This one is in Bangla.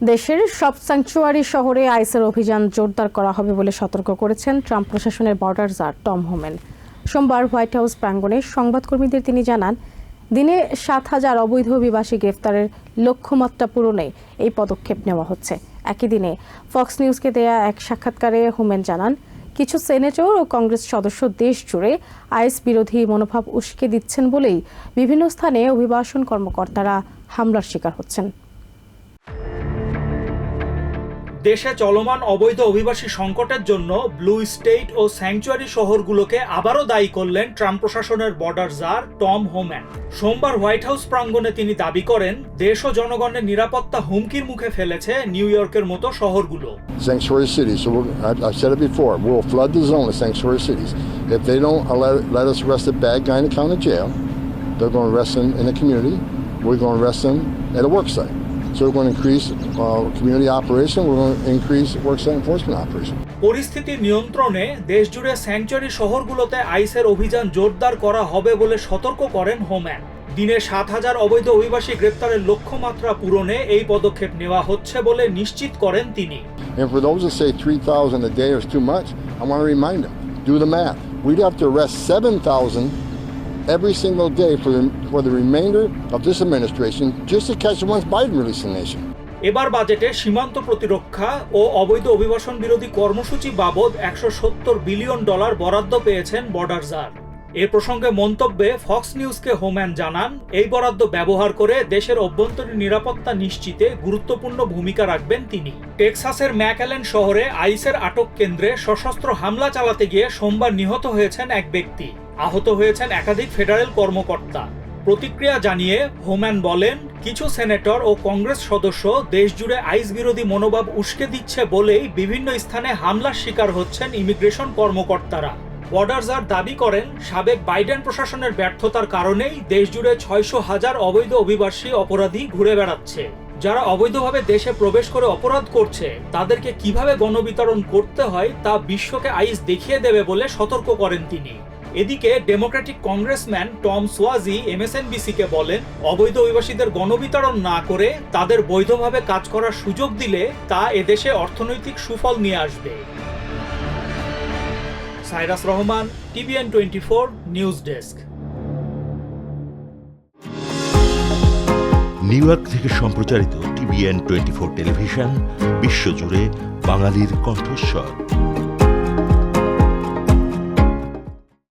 দেশের সব স্যাংচুয়ারি শহরে আইসের অভিযান জোরদার করা হবে বলে সতর্ক করেছেন ট্রাম্প প্রশাসনের বর্ডার জার টম হোমেন। সোমবার হোয়াইট হাউস প্রাঙ্গণে সংবাদকর্মীদের তিনি জানান, দিনে সাত হাজার অবৈধ অভিবাসী গ্রেফতারের লক্ষ্যমাত্রা পূরণে এই পদক্ষেপ নেওয়া হচ্ছে। একই দিনে ফক্স নিউজকে দেয়া এক সাক্ষাৎকারে হোমেন জানান, কিছু সেনেটর ও কংগ্রেস সদস্য দেশ জুড়ে আইস বিরোধী মনোভাব উস্কে দিচ্ছেন বলেই বিভিন্ন স্থানে অভিবাসন কর্মকর্তারা হামলার শিকার হচ্ছেন। দেশে চলমান অবৈধ অভিবাসী সংকটের জন্য ব্লু স্টেট ও স্যাংচুয়ারি শহরগুলোকে আবারও দায়ী করলেন ট্রাম্প প্রশাসনের বর্ডার জার টম হোম্যান সোমবার হোয়াইট হাউস প্রাঙ্গণে তিনি দাবি করেন দেশ ও জনগণের নিরাপত্তা হুমকির মুখে ফেলেছে নিউ ইয়র্কের মতো শহরগুলো They're going to rest in, in a community. We're going to rest in at a work site. So we're going to increase uh, community operation. We're going to increase work site enforcement operation. পরিস্থিতি নিয়ন্ত্রণে দেশজুড়ে স্যাংচুয়ারি শহরগুলোতে আইসের অভিযান জোরদার করা হবে বলে সতর্ক করেন হোম্যান দিনে সাত হাজার অবৈধ অভিবাসী গ্রেপ্তারের লক্ষ্যমাত্রা পূরণে এই পদক্ষেপ নেওয়া হচ্ছে বলে নিশ্চিত করেন তিনি And for those that say 3,000 a day is too much, I want to remind them, do the math. We'd have to arrest 7,000 every single day for the, for the remainder of this administration just to catch ones Biden released the nation. এবার বাজেটে সীমান্ত প্রতিরক্ষা ও অবৈধ অভিবাসন বিরোধী কর্মসূচি বাবদ একশো সত্তর বিলিয়ন ডলার বরাদ্দ পেয়েছেন বর্ডার জার। এ প্রসঙ্গে মন্তব্যে ফক্স নিউজকে হোম্যান জানান এই বরাদ্দ ব্যবহার করে দেশের অভ্যন্তরীণ নিরাপত্তা নিশ্চিতে গুরুত্বপূর্ণ ভূমিকা রাখবেন তিনি। টেক্সাসের ম্যাকঅ্যালেন শহরে আইসের আটক কেন্দ্রে সশস্ত্র হামলা চালাতে গিয়ে সোমবার নিহত হয়েছেন এক ব্যক্তি। আহত হয়েছেন একাধিক ফেডারেল কর্মকর্তা। প্রতিক্রিয়া জানিয়ে হোম্যান বলেন, কিছু সেনেটর ও কংগ্রেস সদস্য দেশজুড়ে আইস বিরোধী মনোভাব উস্কে দিচ্ছে বলেই বিভিন্ন স্থানে হামলার শিকার হচ্ছেন ইমিগ্রেশন কর্মকর্তারা। বর্ডারজার দাবি করেন, সাবেক বাইডেন প্রশাসনের ব্যর্থতার কারণেই দেশজুড়ে ছয়শো হাজার অবৈধ অভিবাসী অপরাধী ঘুরে বেড়াচ্ছে। যারা অবৈধভাবে দেশে প্রবেশ করে অপরাধ করছে, তাদেরকে কীভাবে গণবিতরণ করতে হয় তা বিশ্বকে আইস দেখিয়ে দেবে বলে সতর্ক করেন তিনি। এদিকে ডেমোক্রেটিক কংগ্রেসম্যান টম সোয়াজি এমএসএনবিসিকে বলেন, অবৈধ অভিবাসীদের গণবিতরণ না করে তাদের বৈধভাবে কাজ করার সুযোগ দিলে তা এদেশে অর্থনৈতিক সুফল নিয়ে আসবে। Cyrus Rahman, TVN twenty four news desk. New York থেকে সম্প্রচারিত টিভিএন টোয়েন্টি ফোর টেলিভিশন, বিশ্বজুড়ে বাঙালির কণ্ঠস্বর।